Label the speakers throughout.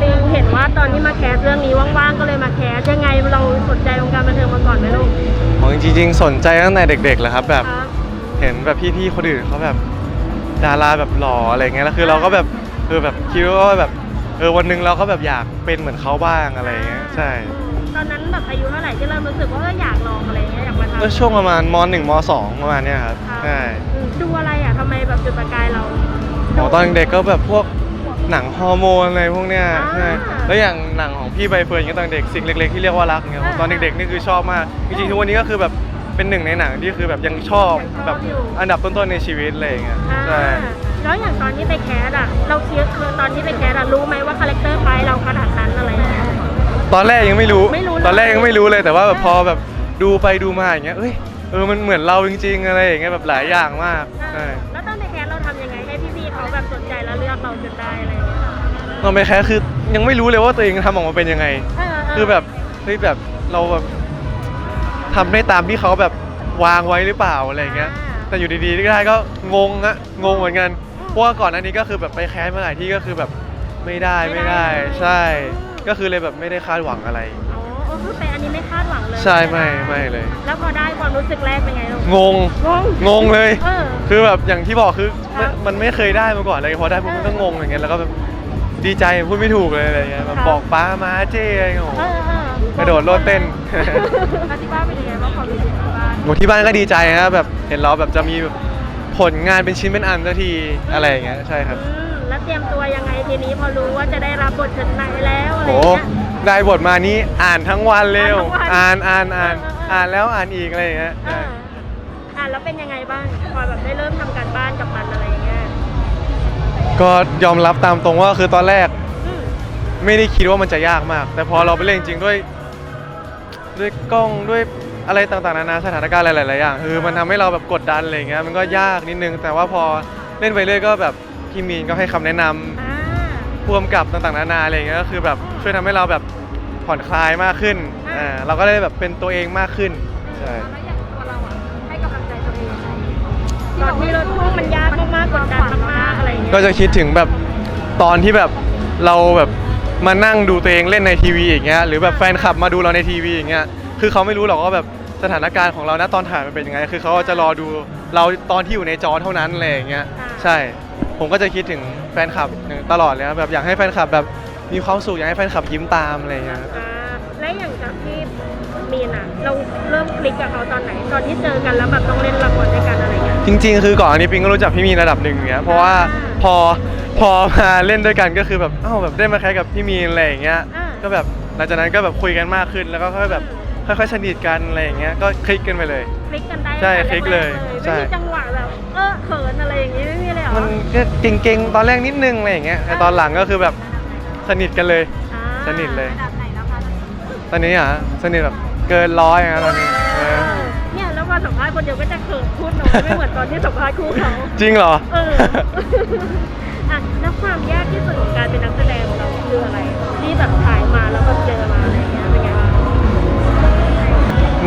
Speaker 1: ปิงเห็นว่าตอนที่มาแคสเรื่องนี้ว่างๆ ก็เลยมาแคสยังไงเราสนใจวงการบันเทิงมาก่อนไหมลูก
Speaker 2: ของจริงๆสนใจตั้งแต่เด็กๆแหละครับแบบ
Speaker 1: ครับ
Speaker 2: เห็นแบบพี่ๆคนอื่นเขาแบบดาราแบบหล่ออะไรเงี้ยแล้วคือเราก็แบบ เออแบบคิดว่าแบบเออวันหนึ่งเราก็แบบอยากเป็นเหมือนเขาบ้างอะไรเงี้ยใช่
Speaker 1: ตอนนั้นแบบอายุเท่าไหร่ที่เริ่มรู้สึกว่าเอออยากลองอะไรเงี้ยอยากมาทำ
Speaker 2: ก็ช่วงประมาณมหนึ่งมสองประมาณเนี้ยครับ
Speaker 1: ครับ
Speaker 2: ใช่
Speaker 1: อืมดูอะไรอะทำไมแบบจุดประกายเรา
Speaker 2: อ๋อตอนเด็กก็แบบพวกหนังฮอร์โมนอะไรพวกเนี้ย
Speaker 1: อ่า
Speaker 2: ใช่แล้วอย่างหนังของพี่ใบเฟิร์นอย่างเงี้ยตอนเด็กสิ่งเล็กๆที่เรียกว่ารักเงี้ย
Speaker 1: อ่า
Speaker 2: ตอนเด็กๆนี่คือชอบมากจริงๆทุกวันนี้ก็คือแบบเป็นหนึ่งในหนังที่คือแบบยังชอบ
Speaker 1: ยังชอบ
Speaker 2: แบบ
Speaker 1: อยู่
Speaker 2: อันดับต้นๆในชีวิตอะไรอย่างเงี้ย
Speaker 1: อ่า
Speaker 2: ใช่
Speaker 1: แล้วอย่างตอนที่ไปแคสอะเราคิดคือตอนที่ไปแคสอะรู้ไหมว่าคาแรคเตอร์ไฟล์เราขนาดนั้นอะไรอย่างเงี้ย
Speaker 2: ตอนแรกยังไม่รู้
Speaker 1: ไม่รู้เลย
Speaker 2: ตอนแรกยังไม่รู้เลยแต่ว่าแบบ
Speaker 1: อ่า
Speaker 2: พอแบบดูไปดูมาอย่างเงี้ยเอ้ยเออมันเหมือนเราจริง ๆ อะไรอย่างเงี้ยแบบหลายอย่างมากใช่
Speaker 1: แล้วตอนไปแคสเราทำยังไงให้พี่ๆเขาแบบสนใจแล้วเลือกเราจนได้อะไรอย่างเงี้ย
Speaker 2: ตอนไปแคสคือยังไม่รู้เลยว่าตัวเองทำออกมาเป็นยังไง
Speaker 1: เเคื
Speaker 2: อแบบเฮ้ยแบบเราแบบทำได้ตามที่เขาแบบวางไว้หรือเปล่าอะไรอย่างเงี้ย แต่อยู่ดีๆที่ได้ก็งงอะงงเหมือนกันเพราะว่าก่อนหน้านี้ก็คือแบบไปแคสมาหลายที่ก็คือแบบไม่ได้ไม่ได้ ใช่ ก็คือเลยแบบไม่ได้คาดหวังอะไร
Speaker 1: อ๋อเออคือไปอันนี้ไม่คาดหวังเลย
Speaker 2: ใช่ไม่ไม่เลย
Speaker 1: แล้วพอได้ความรู้สึกแรกเป็นไงลูก
Speaker 2: งง
Speaker 1: งง
Speaker 2: งงเลย
Speaker 1: เออ
Speaker 2: คือแบบอย่างที่บอกคือ
Speaker 1: ครับ
Speaker 2: มันไม่เคยได้มาก่อนเลยพอได้ปุ๊บมันก็งงอย่างเงี้ยแล้วก็แบบดีใจพูดไม่ถูกเลยอะไรเงี้ยแบบบอกป้ามาเจ้อะไรเงี้ยโอ้โห
Speaker 1: เออเออก
Speaker 2: ระโดดโลดเต้น
Speaker 1: แล้วที่บ้านเป็นยั
Speaker 2: โหที่บ้านก็ดีใจนะแบบเห็นเราแบบจะมีแบบผลงานเป็นชิ้นเป็นอันสักทีอะไรอย่างเงี้ยใช่ครับ
Speaker 1: อืมแล้วเตรียมตัวยังไงทีนี้พอรู้ว่าจะได้รับบทชั้นไหนแล้วอะไร
Speaker 2: โห
Speaker 1: อย่างเงี้ย
Speaker 2: ได้บทมานี้อ่านทั้งวันเร็ว
Speaker 1: อ่านทั้งวัน
Speaker 2: อ่านอ่านอ่าน
Speaker 1: เออเออเออ
Speaker 2: อ่านแล้วอ่านอีกอะไรอย่างเงี้ย
Speaker 1: เอออะแล้วเป็นยังไงบ้างพอแบบได้เริ่มทำการบ้านกับมันอะไรอย่างเงี้ย
Speaker 2: ก็ยอมรับตามตรงว่าคือตอนแรก
Speaker 1: อืม
Speaker 2: ไม่ได้คิดว่ามันจะยากมาก แต่พอเราไปเล่นจริงๆด้วย ด้วยกล้องด้วย อะไรต่างๆนานาสถานการณ์หลายๆอย่างคือมันทำให้เราแบบกดดันอะไรอย่างเงี้ยมันก็ยากนิดนึง แต่ว่าพอเล่นไปเรื่อยก็แบบพี่มีนก็ให้คำแนะนำ
Speaker 1: อ่า
Speaker 2: พ่วงกับต่างๆนานาอะไรอย่างเงี้ยก็คือแบบช่วยทำให้เราแบบผ่อนคลายมากขึ้น
Speaker 1: อ่า
Speaker 2: อ่าเราก็ได้แบบเป็นตัวเองมากขึ้นใช่
Speaker 1: แล้วอย่างตัวเราอะให้กำลังใจตัวเองยังไงตอนที่เราพูดมันยากมากๆกดดันมากๆอะไรอย่างเงี้ย
Speaker 2: ก็จะคิดถึงแบบตอนที่แบบเราแบบมานั่งดูตัวเองเล่นในทีวีอย่างเงี้ยหรือแบบแฟนคลับมาดูเราในทีวีอย่างเงี้ย คือเขาไม่รู้หรอกว่าแบบสถานการณ์ของเราณตอนถ่ายมันเป็นยังไง คือเขาจะรอดูเราตอนที่อยู่ในจอเท่านั้นอะไรอย่างเงี้ยใช่ ผมก็จะคิดถึงแฟนคลับตลอดเลยนะแบบอยากให้แฟนคลับแบบมีความสุขอยากให้แฟนคลับยิ้มตามอะไรอย่างเงี้ย
Speaker 1: อ่าและอย่างจากที่มีนอะ เราเริ่มคลิกกับเขาตอนไหน ตอนที่เจอกันแล้วแบบต้องเล่นละครด้วยกันอะไรเงี้ย
Speaker 2: จริงๆ คือก่อนอันนี้ปิงก็รู้จักพี่มีนระดับหนึ่งเนี้ยเพราะว่าพอพอมาเล่นด้วยกันก็คือแบบอ้าวแบบได้มาคล้ายกับพี่มีนอะไรอย่างเงี้ย
Speaker 1: อ่า
Speaker 2: ก็แบบหลังจากนั้นก็แบบคุยกันมากขึ้นแล้วก็ค่อยแบบ ค่อยๆสนิทกันอะไรอย่างเงี้ยก็คลิกกันไปเลย
Speaker 1: คลิกกันได้
Speaker 2: ใช่
Speaker 1: ตั้งแต่
Speaker 2: คลิกเลย
Speaker 1: แรๆ
Speaker 2: ใช่
Speaker 1: ไม่มีจังหวะแบบเออเขินอะไรอย่างงี้ไม่มีเลยเหรอ
Speaker 2: มันก็เก่งๆตอนแรกนิดนึงอะไรอย่างเงี้ยแต่ตอนหลังก็คือแบบสนิทกันเลย
Speaker 1: อ่า
Speaker 2: สนิทเลย
Speaker 1: ระดับไหนแล้วคะ
Speaker 2: ตอนนี้อะสนิทแบบเกินร้อยนะตอนนี้เออ
Speaker 1: เนี่ยแล้วพอสัมภาษณ์คนเดียวก็จะเขินพูดน้อยไม่เหมือนตอนที่สัมภาษณ์คู่เขา
Speaker 2: จริงเหรอ
Speaker 1: เออ อะแล้วความยากที่สุดของการเป็นนักแสดงของเราคืออะไร ที่แบบถ่าย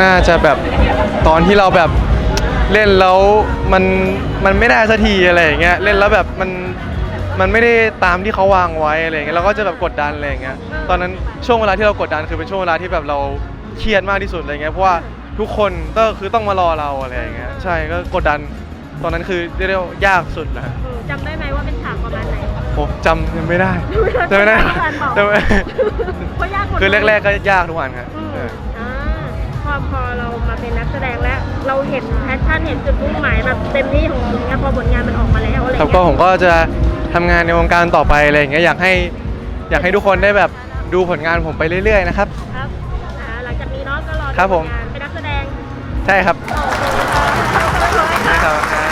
Speaker 2: น่าจะแบบตอนที่เราแบบเล่นแล้วมันมันไม่ได้สักทีอะไรอย่างเงี้ยเล่นแล้วแบบมันมันไม่ได้ตามที่เขาวางไว้อะไรอย่างเงี้ยเราก็จะแบบกดดันอะไรอย่างเงี้ยตอนนั้นช่วงเวลาที่เรากดดันคือเป็นช่วงเวลาที่แบบเราเครียดมากที่สุดอะไรเงี้ยเพราะว่าทุกคนก็คือต้องมารอเราอะไรอย่างเงี้ยใช่ก็กดดันตอนนั้นคือเรียกได้ว่ายากสุดแหละ
Speaker 1: เออจำได้ไหมว่าเป็นฉากประมาณไหน
Speaker 2: โอ้จำไม่ได้จำไม่ได้จำไม่ได้
Speaker 1: เพราะยากหมด
Speaker 2: คือแรกๆ
Speaker 1: เลย
Speaker 2: ก็ยากทุกวันครับ
Speaker 1: อืม
Speaker 2: เออ
Speaker 1: อ่าพอพอเรามาเป็นนักแสดงแล้ว เราเห็นแพชชั่นเห็นจุดมุ่งหมายแบบเต็มที่ของเราเนี่ยพอผลงานมันออกมาแล้วอะไร
Speaker 2: ครับ
Speaker 1: เงี้ย
Speaker 2: ก็ผมก็จะทำงานในวงการต่อไปอะไรอย่างเงี้ยอยากให้อยากให้ทุกคนได้แบบดูผลงานผมไปเรื่อยๆนะครับ
Speaker 1: ครับอ่าหลังจากนี้เนาะก็รอดู
Speaker 2: ครับผม
Speaker 1: ผลงานเป็นนักแสดง
Speaker 2: ใช่ครับ
Speaker 1: ต่อไปค่ะ
Speaker 2: ครับ